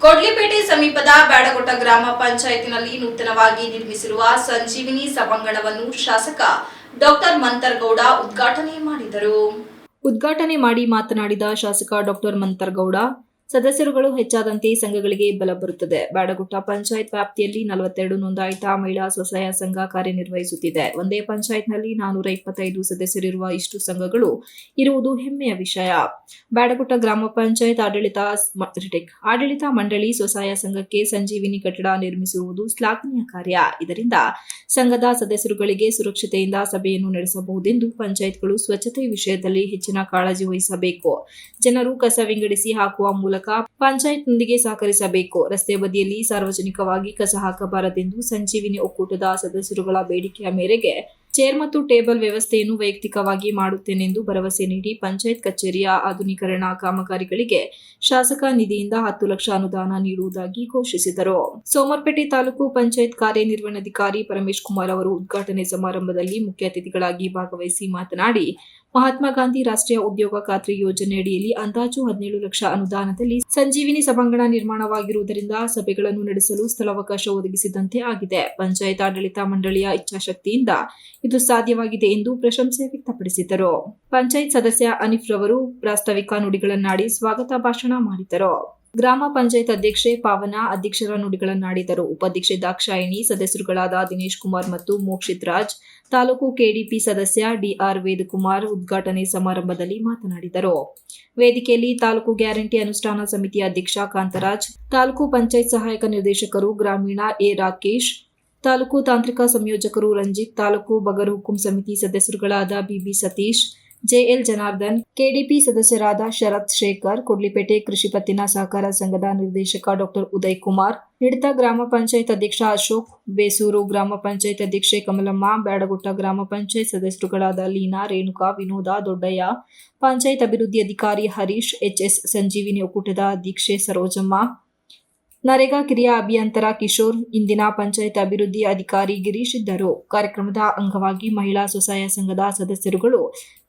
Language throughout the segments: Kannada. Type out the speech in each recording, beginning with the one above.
ಕೊಡ್ಲಿಪೇಟೆ ಸಮೀಪದ ಬ್ಯಾಡಗೊಟ್ಟ ಗ್ರಾಮ ಪಂಚಾಯತಿನಲ್ಲಿ ನೂತನವಾಗಿ ನಿರ್ಮಿಸಿರುವ ಸಂಜೀವಿನಿ ಸಭಾಂಗಣವನ್ನು ಶಾಸಕ ಡಾಕ್ಟರ್ ಮಂತರ್ಗೌಡ ಉದ್ಘಾಟನೆ ಮಾಡಿದರು. ಉದ್ಘಾಟನೆ ಮಾಡಿ ಮಾತನಾಡಿದ ಶಾಸಕ ಡಾಕ್ಟರ್ ಮಂತರ್ಗೌಡ ಸದಸ್ಯರುಗಳು ಹೆಚ್ಚಾದಂತೆ ಸಂಘಗಳಿಗೆ ಬಲ ಬರುತ್ತದೆ. ಬ್ಯಾಡಗುಟ್ಟ ಪಂಚಾಯತ್ ವ್ಯಾಪ್ತಿಯಲ್ಲಿ ನಲವತ್ತೆರಡು ನೋಂದಾಯಿತ ಮಹಿಳಾ ಸ್ವಸಹಾಯ ಸಂಘ ಕಾರ್ಯನಿರ್ವಹಿಸುತ್ತಿದೆ. ಒಂದೇ ಪಂಚಾಯತ್ನಲ್ಲಿ ನಾನೂರ ಇಪ್ಪತ್ತೈದು ಸದಸ್ಯರಿರುವ ಇಷ್ಟು ಸಂಘಗಳು ಇರುವುದು ಹೆಮ್ಮೆಯ ವಿಷಯ. ಬ್ಯಾಡಗುಟ್ಟ ಗ್ರಾಮ ಪಂಚಾಯತ್ ಆಡಳಿತ. ಆಡಳಿತ ಮಂಡಳಿ ಸ್ವಸಹಾಯ ಸಂಘಕ್ಕೆ ಸಂಜೀವಿನಿ ಕಟ್ಟಡ ನಿರ್ಮಿಸಿರುವುದು ಶ್ಲಾಘನೀಯ ಕಾರ್ಯ. ಇದರಿಂದ ಸಂಘದ ಸದಸ್ಯರುಗಳಿಗೆ ಸುರಕ್ಷತೆಯಿಂದ ಸಭೆಯನ್ನು ನಡೆಸಬಹುದೆಂದು ಪಂಚಾಯತ್ಗಳು ಸ್ವಚ್ಛತೆ ವಿಷಯದಲ್ಲಿ ಹೆಚ್ಚಿನ ಕಾಳಜಿ ವಹಿಸಬೇಕು. ಜನರು ಕಸ ವಿಂಗಡಿಸಿ ಹಾಕುವ ಮೂಲಕ ಪಂಚಾಯತ್ನೊಂದಿಗೆ ಸಹಕರಿಸಬೇಕು. ರಸ್ತೆ ಬದಿಯಲ್ಲಿ ಸಾರ್ವಜನಿಕವಾಗಿ ಕಸ ಹಾಕಬಾರದೆಂದು ಸಂಜೀವಿನಿ ಒಕ್ಕೂಟದ ಸದಸ್ಯರುಗಳ ಬೇಡಿಕೆಯ ಮೇರೆಗೆ ಚೇರ್ ಮತ್ತು ಟೇಬಲ್ ವ್ಯವಸ್ಥೆಯನ್ನು ವೈಯಕ್ತಿಕವಾಗಿ ಮಾಡುತ್ತೇನೆಂದು ಭರವಸೆ ನೀಡಿ ಪಂಚಾಯತ್ ಕಚೇರಿಯ ಆಧುನೀಕರಣ ಕಾಮಗಾರಿಗಳಿಗೆ ಶಾಸಕ ನಿಧಿಯಿಂದ ಹತ್ತು ಲಕ್ಷ ಅನುದಾನ ನೀಡುವುದಾಗಿ ಘೋಷಿಸಿದರು. ಸೋಮರ್ಪೇಟೆ ತಾಲೂಕು ಪಂಚಾಯತ್ ಕಾರ್ಯನಿರ್ವಹಣಾಧಿಕಾರಿ ಪರಮೇಶ್ ಕುಮಾರ್ ಅವರು ಉದ್ಘಾಟನೆ ಸಮಾರಂಭದಲ್ಲಿ ಮುಖ್ಯ ಅತಿಥಿಗಳಾಗಿ ಭಾಗವಹಿಸಿ ಮಾತನಾಡಿ ಮಹಾತ್ಮ ಗಾಂಧಿ ರಾಷ್ಟ್ರೀಯ ಉದ್ಯೋಗ ಖಾತ್ರಿ ಯೋಜನೆಯಡಿಯಲ್ಲಿ ಅಂದಾಜು ಹದಿನೇಳು ಲಕ್ಷ ಅನುದಾನದಲ್ಲಿ ಸಂಜೀವಿನಿ ಸಭಾಂಗಣ ನಿರ್ಮಾಣವಾಗಿರುವುದರಿಂದ ಸಭೆಗಳನ್ನು ನಡೆಸಲು ಸ್ಥಳಾವಕಾಶ ಒದಗಿಸಿದಂತೆ ಆಗಿದೆ. ಪಂಚಾಯತ್ ಆಡಳಿತ ಮಂಡಳಿಯ ಇಚ್ಛಾಶಕ್ತಿಯಿಂದ ಇದು ಸಾಧ್ಯವಾಗಿದೆ ಎಂದು ಪ್ರಶಂಸೆ ವ್ಯಕ್ತಪಡಿಸಿದರು. ಪಂಚಾಯತ್ ಸದಸ್ಯ ಅನಿಫ್ ರವರು ಪ್ರಾಸ್ತಾವಿಕ ನುಡಿಗಳನ್ನಾಡಿ ಸ್ವಾಗತ ಭಾಷಣ ಮಾಡಿದರು. ಗ್ರಾಮ ಪಂಚಾಯತ್ ಅಧ್ಯಕ್ಷೆ ಪಾವನ ಅಧ್ಯಕ್ಷರ ನುಡಿಗಳನ್ನಾಡಿದರು. ಉಪಾಧ್ಯಕ್ಷೆ ದಾಕ್ಷಾಯಿಣಿ, ಸದಸ್ಯರುಗಳಾದ ದಿನೇಶ್ ಕುಮಾರ್ ಮತ್ತು ಮೋಕ್ಷಿತ್ ರಾಜ್ ತಾಲೂಕು ಕೆಡಿಪಿ ಸದಸ್ಯ ಡಿಆರ್ ವೇದಕುಮಾರ್ ಉದ್ಘಾಟನೆ ಸಮಾರಂಭದಲ್ಲಿ ಮಾತನಾಡಿದರು. ವೇದಿಕೆಯಲ್ಲಿ ತಾಲೂಕು ಗ್ಯಾರಂಟಿ ಅನುಷ್ಠಾನ ಸಮಿತಿ ಅಧ್ಯಕ್ಷ ಕಾಂತರಾಜ್, ತಾಲೂಕು ಪಂಚಾಯತ್ ಸಹಾಯಕ ನಿರ್ದೇಶಕರು ಗ್ರಾಮೀಣ ಎ ರಾಕೇಶ್, ತಾಲೂಕು ತಾಂತ್ರಿಕ ಸಂಯೋಜಕರು ರಂಜಿತ್, ತಾಲೂಕು ಬಗರ್ ಹುಕುಂ ಸಮಿತಿ ಸದಸ್ಯರುಗಳಾದ BB Satish JL Janardhan, KDP ಸದಸ್ಯರಾದ ಶರತ್ ಶೇಖರ್, ಕೊಡ್ಲಿಪೇಟೆ ಕೃಷಿ ಪತ್ತಿನ ಸಹಕಾರ ಸಂಘದ ನಿರ್ದೇಶಕ ಡಾಕ್ಟರ್ ಉದಯ್ ಕುಮಾರ್ ನಿಡತ ಗ್ರಾಮ ಪಂಚಾಯತ್ ಅಧ್ಯಕ್ಷ ಅಶೋಕ್ ಬೇಸೂರು ಗ್ರಾಮ ಪಂಚಾಯತ್ ಅಧ್ಯಕ್ಷೆ ಕಮಲಮ್ಮ, ಬ್ಯಾಡಗುಟ್ಟ ಗ್ರಾಮ ಪಂಚಾಯತ್ ಸದಸ್ಯರುಗಳಾದ ಲೀನಾ, ರೇಣುಕಾ, ವಿನೋದ, ದೊಡ್ಡಯ್ಯ, ಪಂಚಾಯತ್ ಅಭಿವೃದ್ಧಿ ಅಧಿಕಾರಿ ಹರೀಶ್, ಎಚ್ಎಸ್ ಸಂಜೀವಿನಿ ಒಕ್ಕೂಟದ ಅಧ್ಯಕ್ಷೆ ಸರೋಜಮ್ಮ ನರೇಗಾ ಕಿರಿಯ ಅಭಿಯಂತರ ಕಿಶೋರ್ ಇಂದಿನ ಪಂಚಾಯತ್ ಅಭಿವೃದ್ಧಿ ಅಧಿಕಾರಿ ಗಿರೀಶ್ ಇದ್ದರು. ಕಾರ್ಯಕ್ರಮದ ಅಂಗವಾಗಿ ಮಹಿಳಾ ಸ್ವಸಹಾಯ ಸಂಘದ ಸದಸ್ಯರುಗಳು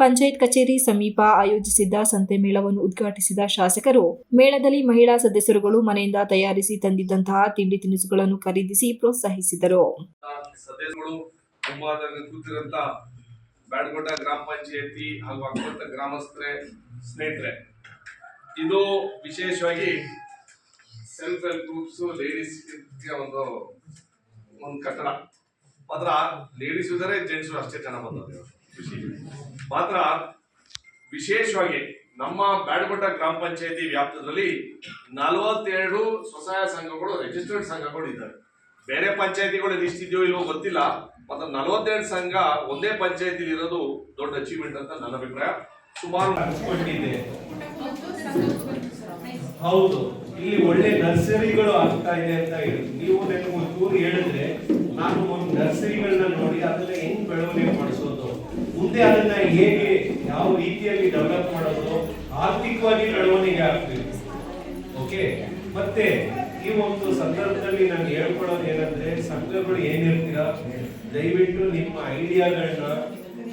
ಪಂಚಾಯತ್ ಕಚೇರಿ ಸಮೀಪ ಆಯೋಜಿಸಿದ್ದ ಸಂತೆ ಮೇಳವನ್ನು ಉದ್ಘಾಟಿಸಿದ ಶಾಸಕರು, ಮೇಳದಲ್ಲಿ ಮಹಿಳಾ ಸದಸ್ಯರುಗಳು ಮನೆಯಿಂದ ತಯಾರಿಸಿ ತಂದಿದ್ದಂತಹ ತಿಂಡಿ ತಿನಿಸುಗಳನ್ನು ಖರೀದಿಸಿ ಪ್ರೋತ್ಸಾಹಿಸಿದರು. ಸ್ನೇಹಿತರೆ, ಇದು ವಿಶೇಷವಾಗಿ ಸೆಲ್ಫ್ ಹೆಲ್ಪ್ ಗ್ರೂಪ್ಸ್ ಲೇಡೀಸ್ ಒಂದು ಒಂದು ಕಟ್ಟಡ. ಮಾತ್ರ ಲೇಡೀಸ್ ಇದ್ದಾರೆ ಜೆಂಟ್ಸ್ ಅಷ್ಟೇ ಜನ ಬಂದದ್ದು ಮಾತ್ರ ವಿಶೇಷವಾಗಿ ನಮ್ಮ ಬ್ಯಾಡಬಟ್ಟ ಗ್ರಾಮ ಪಂಚಾಯತಿ ವ್ಯಾಪ್ತದಲ್ಲಿ ನಲವತ್ತೆರಡು ಸ್ವಸಹಾಯ ಸಂಘಗಳು ರಿಜಿಸ್ಟರ್ಡ್ ಸಂಘಗಳು ಇದ್ದಾರೆ ಬೇರೆ ಪಂಚಾಯತಿಗಳು ಇದೆಯೋ ಇಲ್ವೋ ಗೊತ್ತಿಲ್ಲ ಮತ್ತು ನಲವತ್ತೆರಡು ಸಂಘ ಒಂದೇ ಪಂಚಾಯತಿಲಿ ಇರೋದು ದೊಡ್ಡ ಅಚೀವ್ಮೆಂಟ್ ಅಂತ ನನ್ನ ಅಭಿಪ್ರಾಯ. ಸುಮಾರು ಕೊಟ್ಟಿದೆ ಹೌದು. ಇಲ್ಲಿ ಒಳ್ಳೆ ನರ್ಸರಿಗಳು ಆಗ್ತಾ ಇದೆ ಅಂತ ಹೇಳಿ. ನೀವು ನನಗೆ ಒಂಚೂರು ಹೇಳಿದ್ರೆ ನಾನು ಒಂದು ನರ್ಸರಿಗಳನ್ನ ನೋಡಿ ಅದನ್ನ ಹೆಂಗ್ ಬೆಳವಣಿಗೆ ಮಾಡಿಸೋದು? ಮುಂದೆ ಅದನ್ನ ಹೇಗೆ ಯಾವ ರೀತಿಯಲ್ಲಿ ಡೆವಲಪ್ ಮಾಡೋದು? ಆರ್ಥಿಕವಾಗಿ ಬೆಳವಣಿಗೆ ಆಗ್ತೀವಿ ಓಕೆ ಮತ್ತೆ ಈ ಒಂದು ಸಂದರ್ಭದಲ್ಲಿ ನಾನು ಹೇಳ್ಕೊಳ್ಳೋದು ಏನಂದ್ರೆ, ಸಂಘಗಳು ಏನಿರ್ತೀರಾ ದಯವಿಟ್ಟು ನಿಮ್ಮ ಐಡಿಯಾಗಳನ್ನ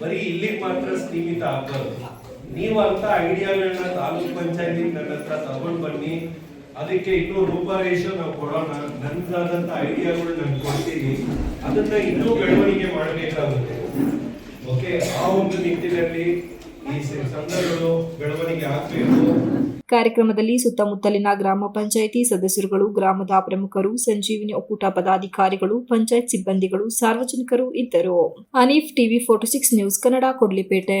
ಬರೀ ಇಲ್ಲಿಗೆ ಮಾತ್ರ ಸೀಮಿತ ಆಗ್ಬಾರ್ದು. ನೀವು ಅಂತ ಐಡಿಯಾಗಳನ್ನ ತಾಲೂಕ್ ಪಂಚಾಯತಿ ನನ್ನ ಹತ್ರ ತಗೊಂಡ್ ಬನ್ನಿ. ಅದಕ್ಕೆ ಇನ್ನೂ ರೂಪರೇಷ ನಾವು ಕೊಡೋಣ. ನನ್ನದಾದಂತ ಐಡಿಯಾಗಳು ನಾನು ಕೊಡ್ತೀನಿ. ಅದನ್ನ ಇನ್ನೂ ಬೆಳವಣಿಗೆ ಮಾಡಬೇಕಾಗುತ್ತೆ. ಓಕೆ ಆ ಒಂದು ನಿಟ್ಟಿನಲ್ಲಿ ಈ ಸಂಘಗಳು ಬೆಳವಣಿಗೆ ಆಗಬೇಕು. ಕಾರ್ಯಕ್ರಮದಲ್ಲಿ ಸುತ್ತಮುತ್ತಲಿನ ಗ್ರಾಮ ಪಂಚಾಯಿತಿ ಸದಸ್ಯರುಗಳು, ಗ್ರಾಮದ ಪ್ರಮುಖರು, ಸಂಜೀವಿನಿ ಒಕ್ಕೂಟ ಪದಾಧಿಕಾರಿಗಳು, ಪಂಚಾಯತ್ ಸಿಬ್ಬಂದಿಗಳು, ಸಾರ್ವಜನಿಕರು ಇದ್ದರು. Aneef TV forty six news Kannada, Kodlipete.